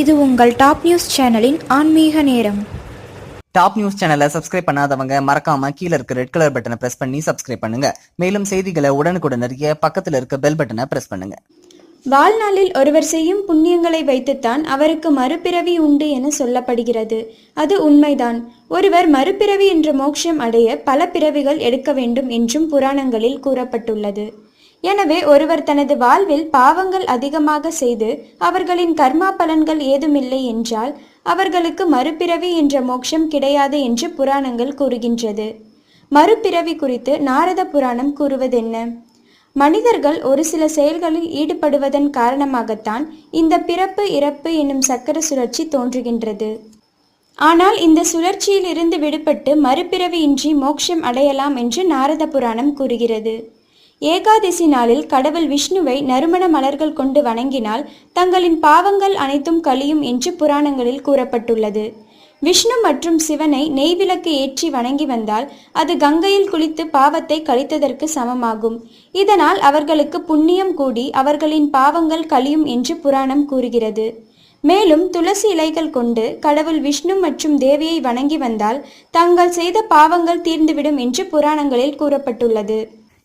இது உங்கள் top news சேனலின் ஆன்மீக நேரம். டாப் நியூஸ் சேனலை சப்ஸ்கிரைப் பண்ணாதவங்க மறக்காம கீழ இருக்க ரெட் கலர் பட்டனை பிரஸ் பண்ணி சப்ஸ்கிரைப் பண்ணுங்க. மேலும் செய்திகளை உடனுக்குடன் அறிய பக்கத்துல இருக்க பெல் பட்டனை பிரஸ் பண்ணுங்க. வாழ்நாளில் ஒருவர் செய்யும் புண்ணியங்களை வைத்துத்தான் அவருக்கு மறுபிறவி உண்டு என சொல்லப்படுகிறது. அது உண்மைதான். ஒருவர் மறுபிறவி என்ற மோட்சம் அடைய பல பிறவிகள் எடுக்க வேண்டும் என்றும் புராணங்களில் கூறப்பட்டுள்ளது. எனவே ஒருவர் தனது வாழ்வில் பாவங்கள் அதிகமாக செய்து அவர்களின் கர்மா பலன்கள் ஏதுமில்லை என்றால் அவர்களுக்கு மறுபிறவி என்ற மோட்சம் கிடையாது என்று புராணங்கள் கூறுகின்றது. மறுபிறவி குறித்து நாரத புராணம் கூறுவதென்ன? மனிதர்கள் ஒரு சில செயல்களில் ஈடுபடுவதன் காரணமாகத்தான் இந்த பிறப்பு இறப்பு என்னும் சக்கர சுழற்சி தோன்றுகின்றது. ஆனால் இந்த சுழற்சியில் இருந்து விடுபட்டு மறுபிறவியின்றி மோட்சம் அடையலாம் என்று நாரத புராணம் கூறுகிறது. ஏகாதசி நாளில் கடவுள் விஷ்ணுவை நறுமண மலர்கள் கொண்டு வணங்கினால் தங்களின் பாவங்கள் அனைத்தும் கழியும் என்று புராணங்களில் கூறப்பட்டுள்ளது. விஷ்ணு மற்றும் சிவனை நெய்விளக்கு ஏற்றி வணங்கி வந்தால் அது கங்கையில் குளித்து பாவத்தை கழித்ததற்கு சமமாகும். இதனால் அவர்களுக்கு புண்ணியம் கூடி அவர்களின் பாவங்கள் கழியும் என்று புராணம் கூறுகிறது. மேலும் துளசி இலைகள் கொண்டு கடவுள் விஷ்ணு மற்றும் தேவியை வணங்கி வந்தால் தங்கள் செய்த பாவங்கள் தீர்ந்துவிடும் என்று புராணங்களில் கூறப்பட்டுள்ளது.